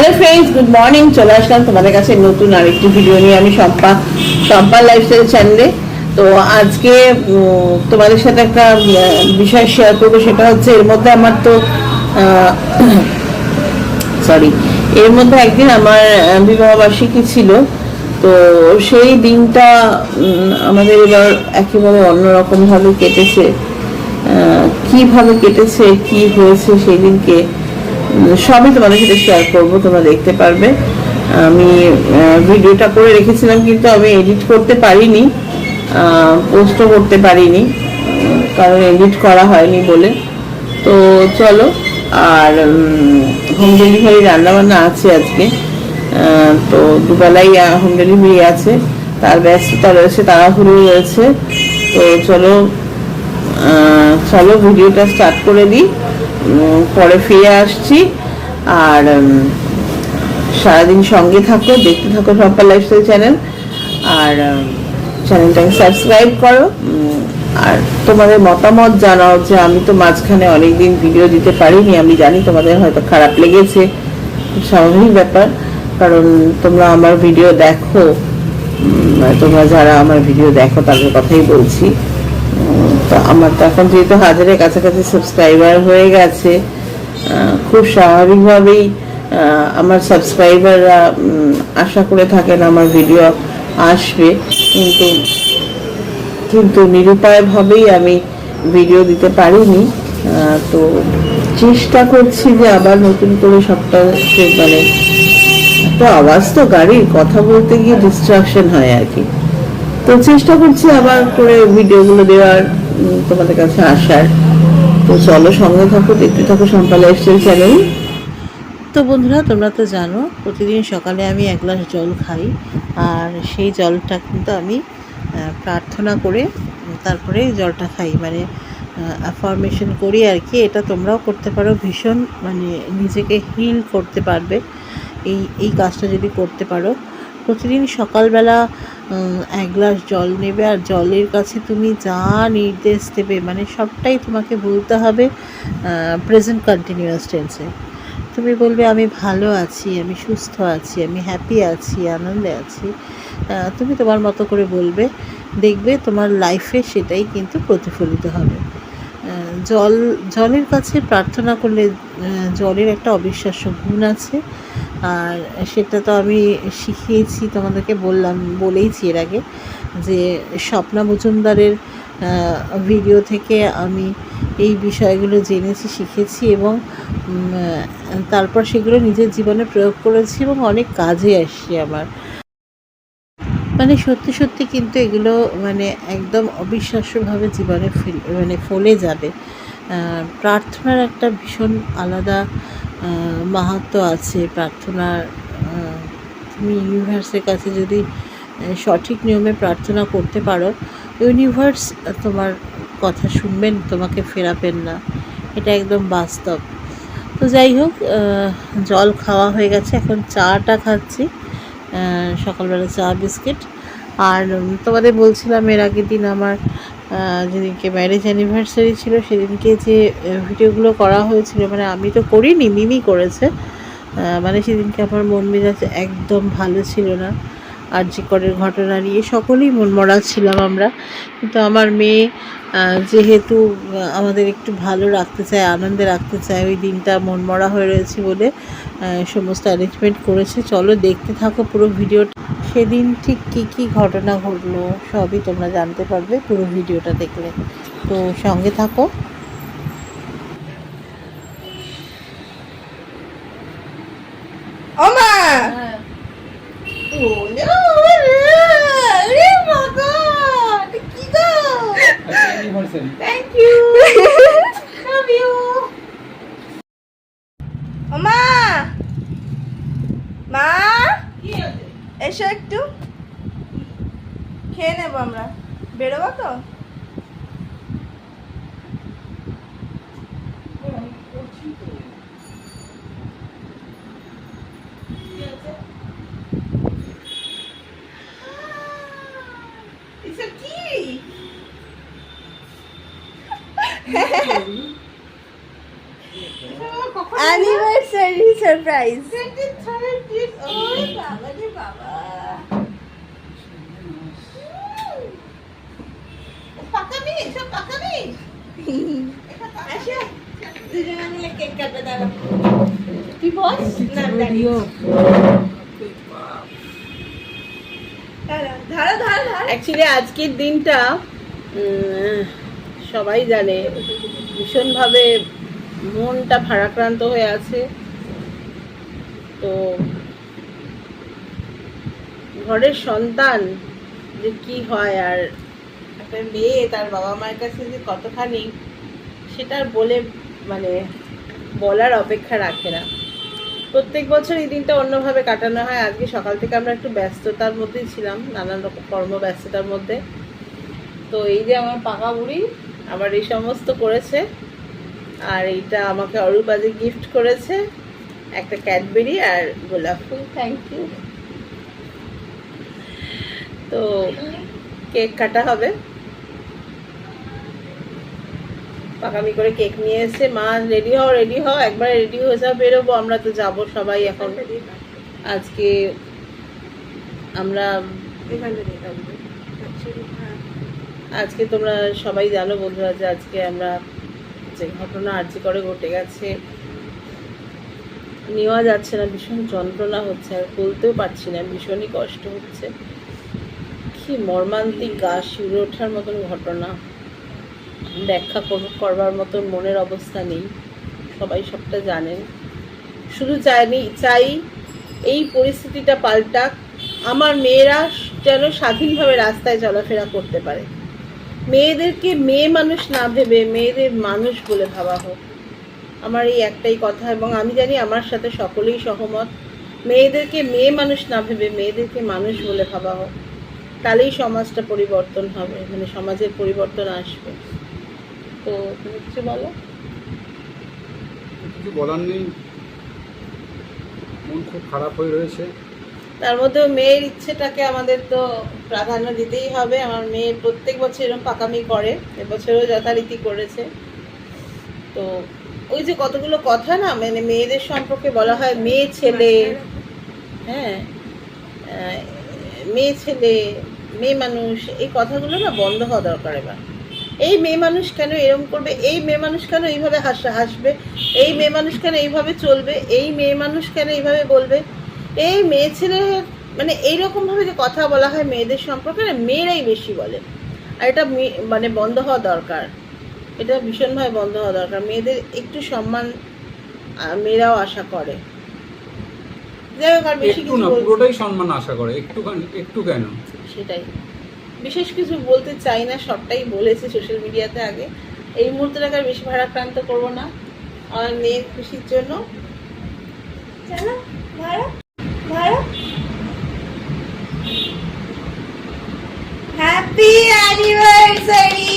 Hello friends good morning চলে আসলাম তোমাদের কাছে নতুন আরেকটি ভিডিও নিয়ে আমি শম্পা শম্পা লাইফস্টাইল চ্যানেলে তো আজকে তোমাদের সাথে একটা বিষয় শেয়ার করব, সেটা হচ্ছে এর মধ্যে আমার তো সরি এর মধ্যে একদিন আমার বিবাহবার্ষিকী ছিল। তো সেই দিনটা আমাদের এবার একেবারে অন্যরকমভাবে কেটেছে। কীভাবে কেটেছে, কি হয়েছে সেই দিনকে সবই তোমাদের সাথে শেয়ার করব, তোমরা দেখতে পারবে। আমি ভিডিওটা করে রেখেছিলাম কিন্তু আমি এডিট করতে পারিনি পোস্টও করতে পারিনি, কারণ এডিট করা হয়নি বলে। তো চলো, আর হোম ডেলিভারি রান্নাবান্না আছে আজকে। তো দুবেলাই হোম ডেলিভারি আছে, তার ব্যস্ততা রয়েছে, তাড়াহুড়ো রয়েছে। তো চলো চলো ভিডিওটা স্টার্ট করে দিই। পরে ফিরে আসছি। আর সারাদিন সঙ্গে থাকো, দেখতে থাকো সম্পা লাইফস্টাইল চ্যানেল আর চ্যানেলটাকে সাবস্ক্রাইব করো। আর তোমাদের মতামত জানাও যে আমি তো মাঝখানে অনেকদিন ভিডিও দিতে পারিনি। আমি জানি তোমাদের হয়তো খারাপ লেগেছে। স্বাভাবিক ব্যাপার। কারণ তোমরা আমার ভিডিও দেখো। তোমরা যারা আমার ভিডিও দেখো, তাদের কথাই বলছি। আমার তো এখন যেহেতু হাজারের কাছাকাছি সাবস্ক্রাইবার হয়ে গেছে খুব স্বাভাবিকভাবেই আমার সাবস্ক্রাইবাররা আশা করে থাকেন আমার ভিডিও আসবে। কিন্তু কিন্তু নিরুপায়ভাবেই আমি ভিডিও দিতে পারিনি। তো চেষ্টা করছি যে আবার নতুন করে সবটা মানে তো আওয়াজ তো গাড়ির কথা বলতে গিয়ে ডিস্ট্রাকশন হয় আর কি। তো চেষ্টা করছি আবার করে ভিডিওগুলো দেওয়ার। তোমাদের কাছে আসার। তো চলো সঙ্গে থাকো, দেখতে থাকো সম্পা লাইফস্টাইল চ্যানেল তো বন্ধুরা, তোমরা তো জানো, প্রতিদিন সকালে আমি এক গ্লাস জল খাই, আর সেই জলটা কিন্তু আমি প্রার্থনা করে, তারপরে জলটা খাই। মানে অ্যাফরমেশন করি আর কি, এটা তোমরাও করতে পারো। ভীষণ মানে নিজেকে হিল করতে পারবে। এই এই কাজটা যদি করতে পারো, প্রতিদিন সকালবেলা এক গ্লাস জল নেবে আর জলের কাছে তুমি যা নির্দেশ দেবে মানে সবটাই তোমাকে বলতে হবে প্রেজেন্ট কন্টিনিউয়াস টেন্সে তুমি বলবে, আমি ভালো আছি, আমি সুস্থ আছি, আমি হ্যাপি আছি, আনন্দে আছি। তুমি তোমার মতো করে বলবে, দেখবে তোমার লাইফে সেটাই কিন্তু প্রতিফলিত হবে। জল, জলের কাছে প্রার্থনা করলে জলের একটা অবিশ্বাস্য গুণ আছে। আর সেটা তো আমি শিখিয়েছি, তোমাদেরকে বললাম, বলেইছি এর আগে, যে স্বপ্না মজুমদারের ভিডিও থেকে আমি এই বিষয়গুলো জেনেছি, শিখেছি এবং তারপর সেগুলো নিজের জীবনে প্রয়োগ করেছি এবং অনেক কাজে আসছে আমার। মানে সত্যি সত্যি কিন্তু এগুলো মানে একদম অবিশ্বাস্যভাবে জীবনে মানে ফলে যাবে। প্রার্থনার একটা ভীষণ আলাদা মাহাত্ম আছে প্রার্থনার তুমি ইউনিভার্সের কাছে যদি সঠিক নিয়মে প্রার্থনা করতে পারো ইউনিভার্স তোমার কথা শুনবেন, তোমাকে ফেরাবেন না। এটা একদম বাস্তব। তো যাই হোক জল খাওয়া হয়ে গেছে, এখন চাটা খাচ্ছি। সকালবেলা চা বিস্কিট আর তোমাদের বলছিলাম এর আগের দিন আমার যেদিনকে ম্যারেজ অ্যানিভার্সারি ছিল, সেদিনকে যে ভিডিওগুলো করা হয়েছিল মানে আমি তো করিনি, মিমি করেছে। মানে সেদিনকে আমার মন মেজাজ একদম ভালো ছিল না। আর যে করের ঘটনা নিয়ে সকলেই মনমরা ছিলাম আমরা। কিন্তু আমার মেয়ে যেহেতু আমাদের একটু ভালো রাখতে চায়, আনন্দে রাখতে চায়, ওই দিনটা মনমরা হয়ে রয়েছে বলে সমস্ত অ্যারেঞ্জমেন্ট করেছে। চলো দেখতে থাকো পুরো ভিডিওটা। সেদিন ঠিক কী কী ঘটনা ঘটলো সবই তোমরা জানতে পারবে পুরো ভিডিওটা দেখলে। তো সঙ্গে থাকো। ওমা! থ্যাংক ইউ লাভ ইউ ওমা মা এসো একটু। খেয়ে নেব আমরা। বেরোবো তো? কি? অ্যানিভার্সারি সারপ্রাইজ অ্যাকচুয়ালি আজকের দিনটা সবাই জানে ভীষণভাবে মনটা ভারাক্রান্ত হয়ে আছে। তো ঘরের সন্তান যে কি হয় আর একটা মেয়ে তার বাবা মায়ের কাছে যে কতখানি সেটা আর বলে মানে বলার অপেক্ষা রাখে না। প্রত্যেক বছর এই দিনটা অন্যভাবে কাটানো হয়। আজকে সকাল থেকে আমরা একটু ব্যস্ততার মধ্যেই ছিলাম, নানান রকম কর্মব্যস্ততার মধ্যে। তো এই যে আমার পাকা বুড়ি, আবার এই সমস্ত করেছে। আর এইটা আমাকে অরূপ আজকে গিফট করেছে একটা ক্যাডবেরি আর গোলাপ ফুল। থ্যাংক ইউ তো কেক কাটা হবে। পাকামি করে কেক নিয়ে এসে মা রেডি হও রেডি হও একবার রেডি হয়ে যাও বেরোবো আমরা তো যাব সবাই এখন। আজকে আমরা আজকে তোমরা সবাই জানো বন্ধুরা যে আজকে আমরা যে ঘটনা আর্জি করে ঘটে গেছে, নেওয়া যাচ্ছে না, ভীষণ যন্ত্রণা হচ্ছে, আর বলতেও পারছি না, ভীষণই কষ্ট হচ্ছে। কি মর্মান্তিক গা শিউরে ওঠার মতন ঘটনা। ব্যাখ্যা করবার মতন মনের অবস্থা নেই, সবাই সবটা জানেন। শুধু চাইনি, চাই এই পরিস্থিতিটা পাল্টাক, আমার মেয়েরা যেন স্বাধীনভাবে রাস্তায় চলাফেরা করতে পারে। মেয়েদেরকে মেয়ে মানুষ না ভেবে মেয়েদের মানুষ বলে ভাবা হোক। আমার এই একটাই কথা এবং আমি জানি আমার সাথে সকলেই সহমত। মেয়েদেরকে মেয়ে মানুষ না ভেবে মেয়েদেরকে মানুষ বলে ভাবা হোক। তাহলেই সমাজটা পরিবর্তন হবে মানে সমাজের পরিবর্তন আসবে। তো তুমি কিছু বলো? কিছু বলার নেই। মন খুব খারাপ হয়ে রয়েছে। তার মধ্যেও মেয়ের ইচ্ছেটাকে আমাদের তো প্রাধান্য দিতেই হবে। আমার মেয়ে প্রত্যেক বছর এরকম পাকামি করে, এবছরও যথারীতি করেছে। তো ওই যে কতগুলো কথা না মানে মেয়েদের সম্পর্কে বলা হয় মেয়ে ছেলে হ্যাঁ মেয়ে ছেলে, মেয়ে মানুষ, এই কথাগুলো না বন্ধ হওয়া দরকার এবার। এই মেয়ে মানুষ কেন এরকম করবে? এই মেয়ে মানুষ কেন এইভাবে হাসা, হাসবে? এই মেয়ে মানুষ কেন এইভাবে চলবে? এই মেয়ে মানুষ কেন এইভাবে বলবে? এই মেয়ে ছেলে মানে এইরকম ভাবে যে কথা বলা হয় মেয়েদের সম্পর্কে না মেয়েরাই বেশি বলে। আর এটা মানে বন্ধ হওয়া দরকার। এটা ভীষণভাবে বন্ধ হওয়া দরকার। মেয়েদের একটু সম্মান মেয়েরাও আশা করে। যাই হোক আর বেশি একটু কিছু পুরোটাই সম্মান আশা করে। একটু একটু কেন? সেটাই। বিশেষ কিছু বলতে চাই না সবটাই বলেছে সোশ্যাল মিডিয়াতে আগে। এই মুহূর্তটাকে আর বেশি ভারাক্রান্ত করব না। আমার মেয়ের খুশির জন্য। চলো ধরো হ্যাপি অ্যানিভার্সারি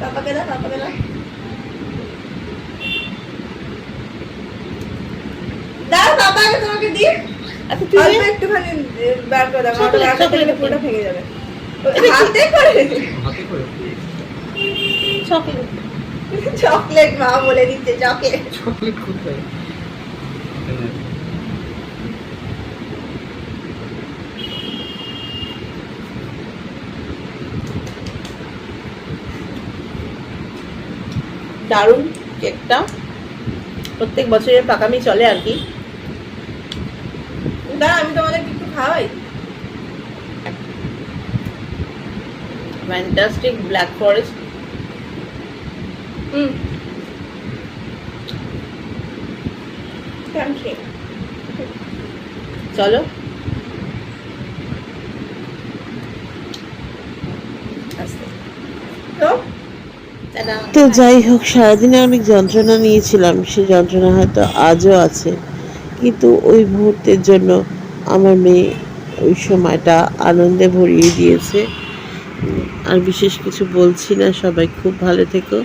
পাপাকে দাও পাপাকে দাও তোমাকে আচ্ছা তুই অল্প একটুখানি বার করে দাও চকলেট। পুরোটা ভেঙে যাবে। হাতে করে? হাতে করে? চকলেট। চকলেট মা বলে দিচ্ছে, চকলেট। চকলেট কোথায়? দারুণ কেকটা। প্রত্যেক বছরের পাকামি চলে আর কি। দাঁড়া, আমি তোমাদের একটু খাওয়াই। ফ্যান্টাস্টিক ব্ল্যাক ফরেস্ট চলো। তো? যাই হোক সারাদিনে অনেক যন্ত্রণা নিয়েছিলাম সেই যন্ত্রণা হয়তো আজও আছে। কিন্তু ওই মুহূর্তের জন্য আমার মেয়ে ওই সময়টা আনন্দে ভরিয়ে দিয়েছে। আর বিশেষ কিছু বলছি না সবাই খুব ভালো থেকো।